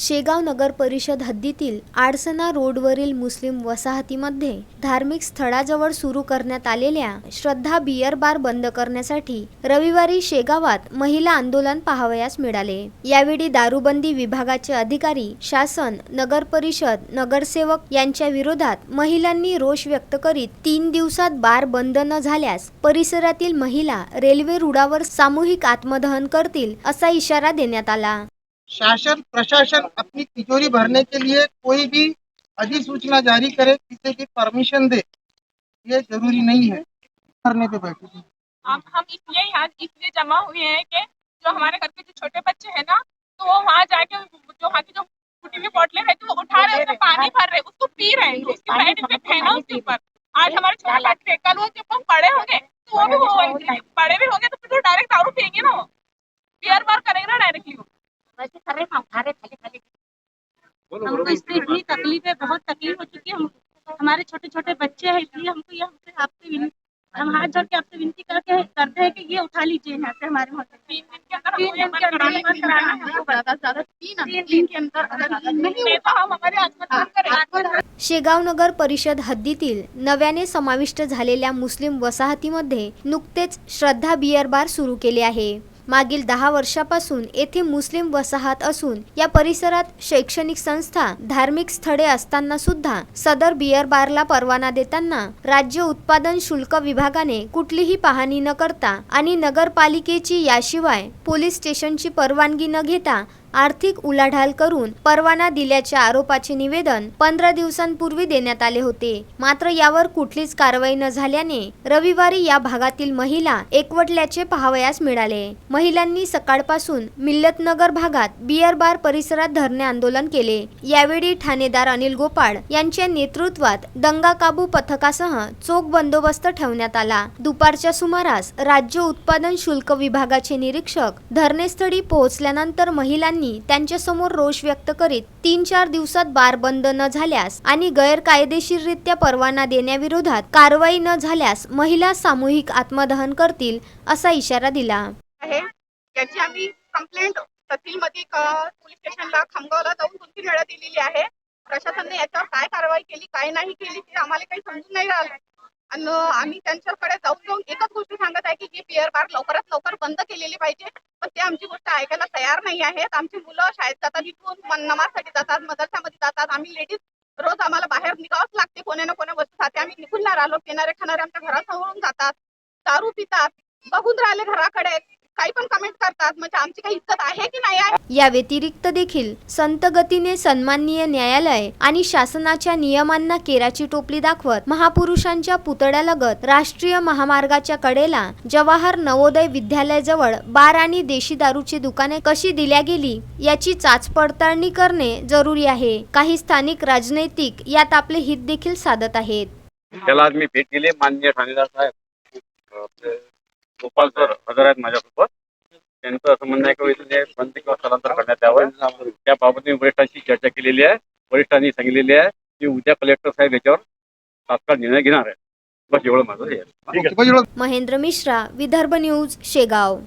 शेगाव नगर परिषद हद्दीतील आडसना रोडवरील मुस्लिम वसाहतीमध्ये धार्मिक स्थळाजवळ सुरू करण्यात आलेल्या श्रद्धा बियर बार बंद करण्यासाठी रविवारी शेगावात महिला आंदोलन पाहावयास मिळाले. यावेळी दारूबंदी विभागाचे अधिकारी शासन नगर परिषद नगरसेवक यांच्या विरोधात महिलांनी रोष व्यक्त करीत तीन दिवसात बार बंद न झाल्यास परिसरातील महिला रेल्वे रुळावर सामूहिक आत्मदहन करतील असा इशारा देण्यात आला. शासन प्रशासन अपनी तिजोरी भरने के लिए कोई भी अधिसूचना जारी करे किसी की परमिशन दे ये ज़रूरी नहीं है। करने पे बैठे। थे हम हम इसलिए यहाँ इसलिए जमा हुए हैं कि जो हमारे घर के जो छोटे बच्चे हैं ना तो वो वहाँ जाके जो वहाँ की जो फूटी हुई बोतलें हैं तो वो उठा रहे हैं उसमें पानी भर रहे हैं उसको पी रहे हैं उसकी साइड इफ़ेक्ट है ना उसके ऊपर। आज हमारे छोटे बच्चे कल वो जब हम बड़े होंगे तो वो भी वो बड़े भी होंगे तो फिर वो डायरेक्ट दारू इससे इतनी तकलीफ है बहुत तकलीफ हो चुकी है। हम हमारे छोटे छोटे बच्चे हैं इसलिए हमको ये हमसे आपसे विन- हम हाथ जोड़ के आपसे विनती करके करते हैं कि ये उठा लीजिए यहाँ से हमारे वहाँ तीन दिन के अंदर तीन दिन के अंदर ये बंद कराना है हमको ज्यादा से ज्यादा तीन दिन के अंदर अगर नहीं हम हमारे शेगाव नगर परिषद हद्दीतील नव्याने समाविष्ट झालेल्या मुस्लिम वसाहतीमध्ये नुकतेच श्रद्धा बियर बार सुरू केले आहे. मागील दहा वर्षापासून येथे मुस्लिम वसाहत असून या परिसरात शैक्षणिक संस्था धार्मिक स्थळे असताना सुद्धा सदर बियर बारला परवाना देताना राज्य उत्पादन शुल्क विभागाने कुठलीही पाहणी न करता आणि नगरपालिकेची याशिवाय पोलीस स्टेशनची परवानगी न घेता आर्थिक उलाढाल करून परवाना दिल्याच्या आरोपाचे निवेदन पंधरा दिवसांपूर्वी देण्यात आले होते. मात्र यावर कुठलीच कारवाई न झाल्याने रविवारी या भागातील महिला एकवटल्याचे पाहावयास मिळाले. महिलांनी सकाळपासून मिल्लतनगर भागात बियर बार परिसरात धरणे आंदोलन केले. यावेळी ठाणेदार अनिल गोपाळ यांच्या नेतृत्वात दंगा काबू पथकासह चोख बंदोबस्त ठेवण्यात आला. दुपारच्या सुमारास राज्य उत्पादन शुल्क विभागाचे निरीक्षक धरणेस्थळी पोहोचल्यानंतर महिलांनी नागरिकांनी त्यांच्यासमोर रोष व्यक्त करीत तीन चार दिवसात बार बंद न झाल्यास आणि गैरकायदेशीररित्या परवाना देण्याविरोधात कारवाई न झाल्यास महिला सामूहिक आत्मदहन करतील असा इशारा दिला. आहे. याची आम्ही कंप्लेंट तहसीलमध्ये क- पोलीस स्टेशनला खामगावला जाऊन दोन तीन वेळा दिलेली आहे. प्रशासनाने याच्यावर काय कारवाई केली काय नाही केली ते आम्हाला काही समजून नाही राहिलं आणि आम्ही त्यांच्याकडे जाऊन जाऊन एकच गोष्ट सांगत आहे की ही बिअर बार लवकरात लवकर बंद केलेली पाहिजे. पण ते आमची गोष्ट ऐकायला तयार नाही आहेत. आमची मुलं शाळेत जातात इथून नमाजसाठी जातात मदरसामध्ये जातात. आम्ही लेडीज रोज आम्हाला बाहेर निघावंच लागते. कोण्या ना कोण्या वस्तूसाठी आम्ही निघून राहिलो. पिणारे खाणारे आमच्या घरासमोरून जातात. दारू पितात. बघून राहिले घराकडे. काही पण कमेंट करतात. म्हणजे आमची काही इज्जत आहे की नाही आहे? या व्यतिरिक्त देखील संत गतीने सन्माननीय न्यायालय आणि शासनाच्या नियमांना केराची टोपली दाखवत महापुरुषांच्या पुतळ्यालगत राष्ट्रीय महामार्गाच्या कडेला जवाहर नवोदय विद्यालयाजवळ बार आणि देशी दारूची दुकाने कशी दिल्या गेली याची चाच पडताळणी करणे जरुरी आहे. काही स्थानिक राजनैतिक यात आपले हित देखील साधत आहेत. त्याला आज मी भेट दिली. माननीय ठाणेदार साहेब. आपले गोपाल सर हजर आहेत माझ्यासोबत. त्यांचं असं म्हणणं आहे की इथून हे बंद किंवा स्थलांतर करण्यात यावं. त्याबाबत मी वरिष्ठांशी चर्चा केलेली आहे. वरिष्ठांनी सांगितलेली आहे की उद्या कलेक्टर साहेब याच्यावर तात्काळ निर्णय घेणार आहे. बस एवढं माझं हे महेंद्र मिश्रा विदर्भ न्यूज शेगाव.